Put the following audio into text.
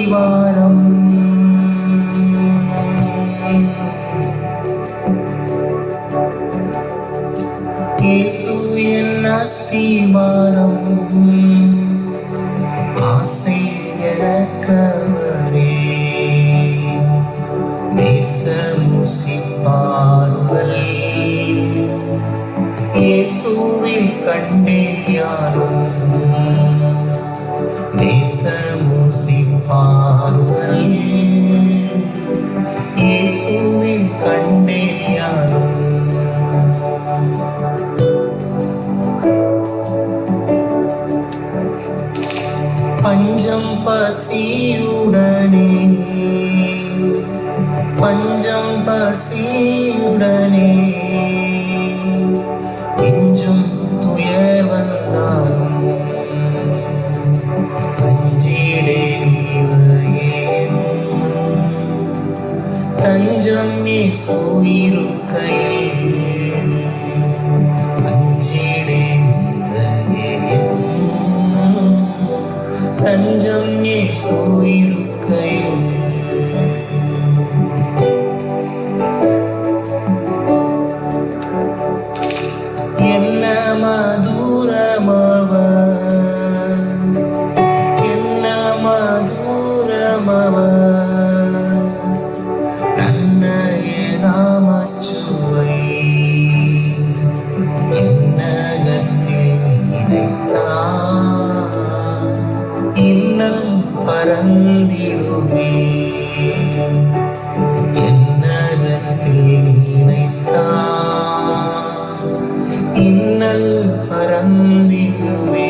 அஸ்திவாரம் இயேசு என் அஸ்திவாரம். ஆசை எனக்கவரே நேசமுசிப்பார்கள். இயேசுவில் கண்டேன் யாரும். நேசமுசிப்பார்கள். பஞ்சம் பசியுடனே. பஞ்சம் பசியுடனே. எஞ்சும் துயர் வந்தாலும் அஞ்சிடே தஞ்சம் நீ சோயிருக்கையில் 단정히 소 பரந்திடுமே என்னகத்தில் நினைத்தார் இன்னல் பரந்திடுமே